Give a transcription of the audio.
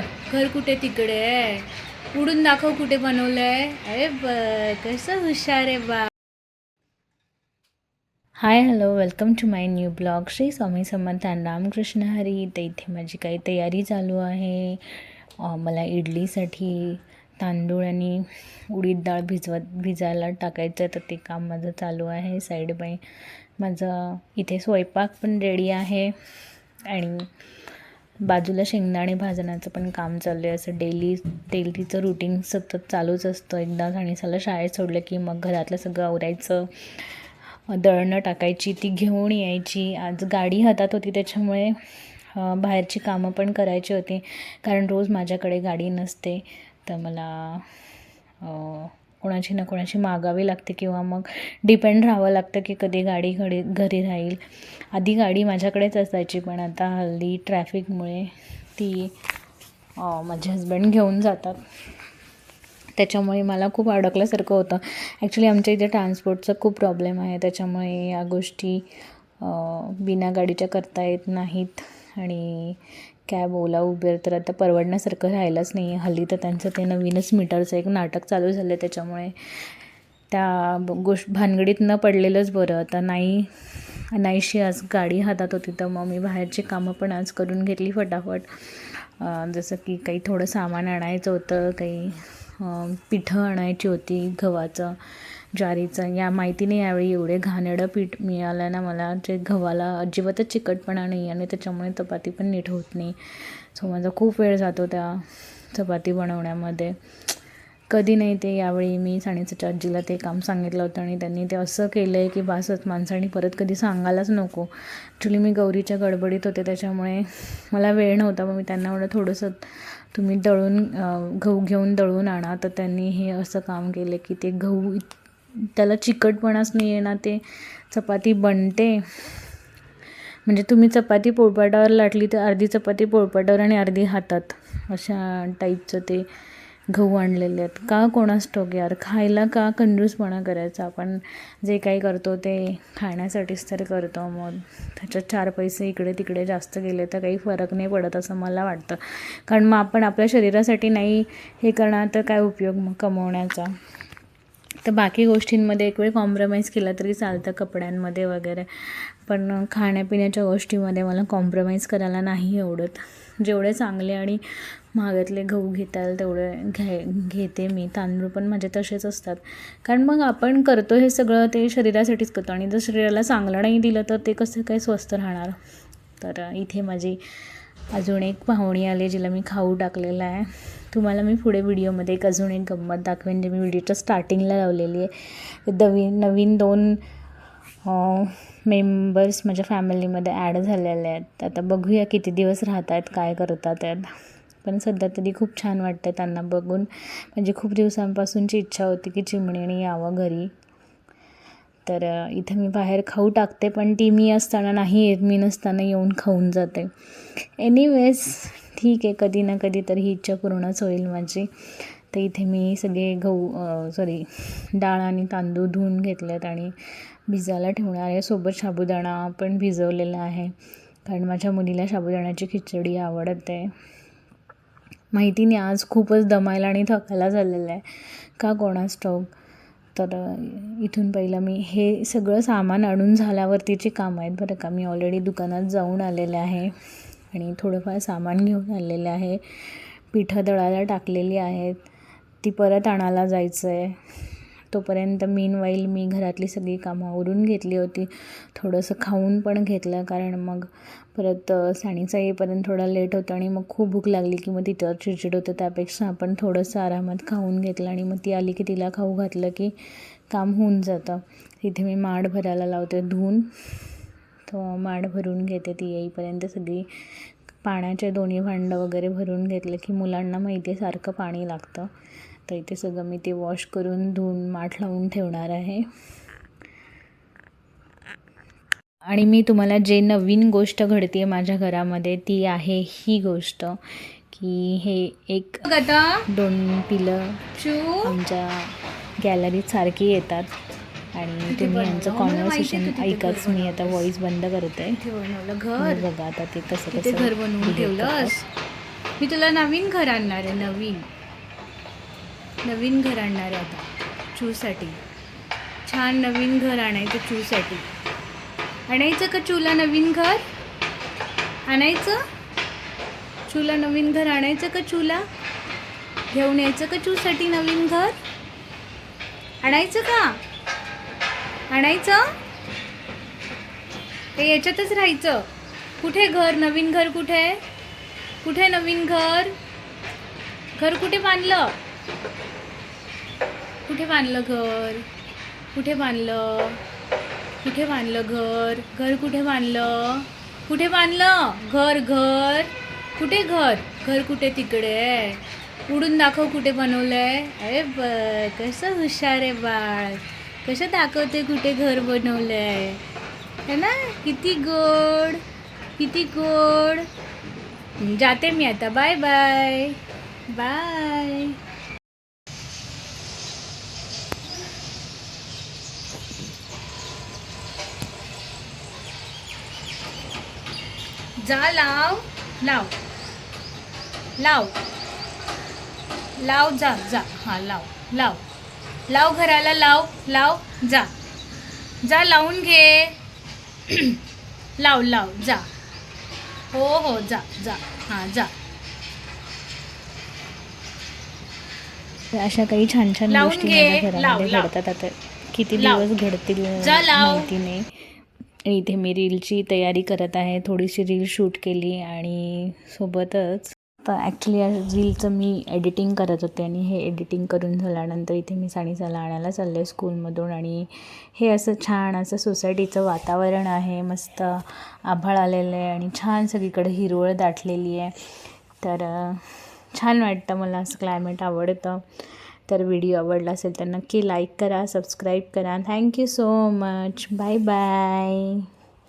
घर कुठे तिकडे आहे? उडून दाखव कुठे बनवलंय अरे ब कसं हुशार आहे बा hi hello welcome to my new blog Shri Swami Samarth and Ramkrishna Hari तर इथे माझी काही तयारी चालू आहे. मला इडलीसाठी तांदूळ आणि उडीद डाळ भिजवत भिजायला टाकायचं तर ते काम माझं चालू आहे. साईड बाय माझं इथे स्वयंपाक पण रेडी आहे. आणि बाजूला शेंगदाणे भाजण्याचं पण काम चालू आहे. असं डेली डेलीचं रुटीन सतत चालूच असतं. एकदा साला शाळेत सोडलं की मग घरातलं सगळं आवरायचं. दळणं टाकायची ती घेऊन यायची. आज गाडी हातात होती त्याच्यामुळे बाहेरची कामं पण करायची होती. कारण रोज माझ्याकडे गाडी नसते. तर मला कोणाची ना कोणाची मागावी लागते किंवा मग डिपेंड राहावं लागतं की कधी गाडी घडी घरी राहील. आधी गाडी माझ्याकडेच असायची पण आता हल्ली ट्रॅफिकमुळे ती माझे हजबंड घेऊन जातात. त्याच्यामुळे मला खूप अडकल्यासारखं होतं. ॲक्च्युली आमच्या इथे ट्रान्सपोर्टचा खूप प्रॉब्लेम आहे. त्याच्यामुळे या गोष्टी बिना गाडीच्या करता येत नाहीत. आणि कॅब ओला उबेर तर आता परवडण्यासारखं राहिलंच नाही आहे हल्ली तर त्यांचं ते नवीनच मीटरचं एक नाटक चालू झालं आहे त्याच्यामुळे. त्या गोष्ट भानगडीत न पडलेलंच बरं. आता नाही नाहीशी आज गाडी हातात होती तर मग मी बाहेरची कामं पण आज करून घेतली फटाफट. जसं की काही थोडं सामान आणायचं होतं काही पिठं आणायची होती गव्हाचं ज्वारीचं. या माहितीने यावेळी एवढे घाणेरडं पीठ मिळालं ना मला जे गव्हाला अजिबातच चिकटपणा नाही आणि त्याच्यामुळे चपाती पण नीट होत नाही. सो माझा खूप वेळ जातो त्या चपाती बनवण्यामध्ये. कधी नाही ते यावेळी मी साडेसच्या आजीला ते काम सांगितलं होतं आणि त्यांनी ते असं केलं आहे की बासच माणसाने परत कधी सांगायलाच नको. ॲक्च्युली मी गौरीच्या गडबडीत होते त्याच्यामुळे मला वेळ नव्हता मग मी त्यांना म्हणलं थोडंसं तुम्ही दळून गहू घेऊन दळून आणा. तर त्यांनी हे असं काम केलं की ते गहू इत- त्याला चिकटपणाच नाही येणार ते चपाती बनते. म्हणजे तुम्ही चपाती पोळपाटावर लाटली तर अर्धी चपाती पोळपाटावर आणि अर्धी हातात. अशा टाईपचं ते गहू आणलेले आहेत. का कोणास ठोक यार? खायला का कंजूसपणा करायचा? आपण जे काही करतो ते खाण्यासाठीच तर करतो मग. त्याच्यात चार पैसे इकडे तिकडे जास्त गेले तर काही फरक नाही पडत असं मला वाटतं. कारण मग आपण आपल्या शरीरासाठी नाही हे करणार तर काय उपयोग मग कमवण्याचा? तर बाकी गोष्टींमध्ये एक वेळ कॉम्प्रोमाइज केला तरी चालतं कपड्यांमध्ये वगैरे. पण खाण्यापिण्याच्या गोष्टीमध्ये मला कॉम्प्रोमाइज करायला नाही आवडत. जेवढे चांगले आणि महागातले गहू घेता येईल तेवढे घ्याय घेते मी. तांदूळ पण माझे तसेच असतात. कारण मग आपण करतो हे सगळं ते शरीरासाठीच करतो. आणि जर शरीराला चांगलं नाही दिलं तर ते कसं काय स्वस्त राहणार? तर इथे माझी अजून एक पाहुणी आली जिला मी खाऊ टाकलेला आहे. तुम्हाला मी पुढे व्हिडिओमध्ये एक अजून एक गंमत दाखवेन जे मी व्हिडिओच्या स्टार्टिंगला लावलेली आहे. नवीन नवीन दोन मेंबर्स माझ्या फॅमिलीमध्ये ॲड झालेले आहेत. आता बघूया किती दिवस राहत आहेत काय करतात आहेत. पण सध्या तरी खूप छान वाटतं त्यांना बघून. म्हणजे खूप दिवसांपासूनची इच्छा होती की चिमणीने यावं घरी. तर इथं मी बाहेर खाऊ टाकते पण ती मी असताना नाही येत. मी नसताना येऊन खाऊन जाते. एनिवेज ठीक आहे. कधी ना कधी तर ही इच्छा पूर्णच होईल माझी. तर इथे मी सगळे गहू सॉरी डाळ आणि तांदूळ धुवून घेतलेत आणि भिजायला ठेवणार आहे. सोबत साबुदाणा पण भिजवलेला आहे. कारण माझ्या मुलीला साबुदाण्याची खिचडी आवडते. माहिती नाही आज खूपच दमायला आणि थकायला झालेलं आहे. का कोणास ठाऊक? तर इथून पहिलं मी हे सगळं सामान आणून झाल्यावरतीची कामं आहेत बरं का. मी ऑलरेडी दुकानात जाऊन आलेले आहे आणि थोडंफार सामान घेऊन आलेले आहे. पिठं दळायला टाकलेली आहेत. ती परत आणायला जायचं आहे तोपर्यंत मीन वाईल मी घरातली सगळी कामं आवरून घेतली होती. थोडंसं खाऊन पण घेतलं कारण मग परत साणीचा येईपर्यंत थोडा लेट होतं आणि मग खूप भूक लागली की मग तिथं चिडचिड होतं. त्यापेक्षा आपण थोडंसं आरामात खाऊन घेतलं आणि मग ती आली की तिला खाऊ घातलं की काम होऊन जातं. तिथे मी माड भरायला लावते धुवून. तो माड भरून घेते. ती येईपर्यंत सगळी पाण्याचे दोन्ही भांडं वगैरे भरून घेतलं की मुलांना माहिती आहे सारखं पाणी लागतं. तर इथे सगळं मी ते वॉश करून धुवून माठ लावून ठेवणार आहे. आणि मी तुम्हाला जे नवीन गोष्ट घडते माझ्या घरामध्ये ती आहे ही गोष्ट की हे एक दोन पिलं आमच्या गॅलरीत सारखी येतात. आणि तुम्ही यांचं कॉन्व्हर्सेशन आहे तू तिथे ऐकाच घर मी आता व्हॉईस बंद करते. घर. बघा आता ते कसं घर बनवून करतात. मी तुला नवीन घर आणणार आहे नवीन. नवीन घर आणणार आहे आता चूसाठी. छान नवीन घर आणायचं चूसाठी. आणायचं का चूला नवीन घर? आणायचं? चूला नवीन घर आणायचं का चूला? घेऊन यायचं का चूसाठी नवीन घर? आणायचं का? आणायचं? ते याच्यातच राहायचं. कुठे घर? नवीन घर कुठे? कुठे नवीन घर? घर कुठे बांधलं? कुठे बांधलं घर? कुठे बांधलं? कुठे बांधलं घर? घर कुठे बांधलं? कुठे बांधलं? घर घर. कुठे घर? घर कुठे तिकडे? आहे उडून दाखव कुठे बनवलंय? अरे ब कसं हुशार आहे बाळ. कसं दाखवते कुठे घर बनवलंय? है ना? किती गोड. किती गोड. जाते मी आता. Bye bye. बाय. जा लाव लाव. लाव. लाव जा जा. हां लाव. लाव. लाव घराला लाव लाव जा. जा लावून घे. लाव लाव जा. हो हो जा जा. हां जा. अशा काही छान छान लावून गोष्टी घे. लाव. घडतात. आता किती लाव. दिवस घडतील जा, लाव. माहिती नाही. इथे मी रीलची तयारी करत आहे. थोडीशी रील शूट केली आणि सोबतच तर ॲक्च्युली या रीलचं मी एडिटिंग करत होते आणि हे एडिटिंग करून झाल्यानंतर इथे मी सानिसाला आणायला चालले स्कूलमधून आणि हे असं छान असं सोसायटीचं वातावरण आहे. मस्त आभाळ आलेलं आहे आणि छान सगळीकडे हिरवळ दाटलेली आहे. तर छान वाटतं मला असं क्लायमेट आवडतं. तर व्हिडिओ आवडला असेल तर नक्की लाईक करा सबस्क्राईब करा. Thank you so much bye bye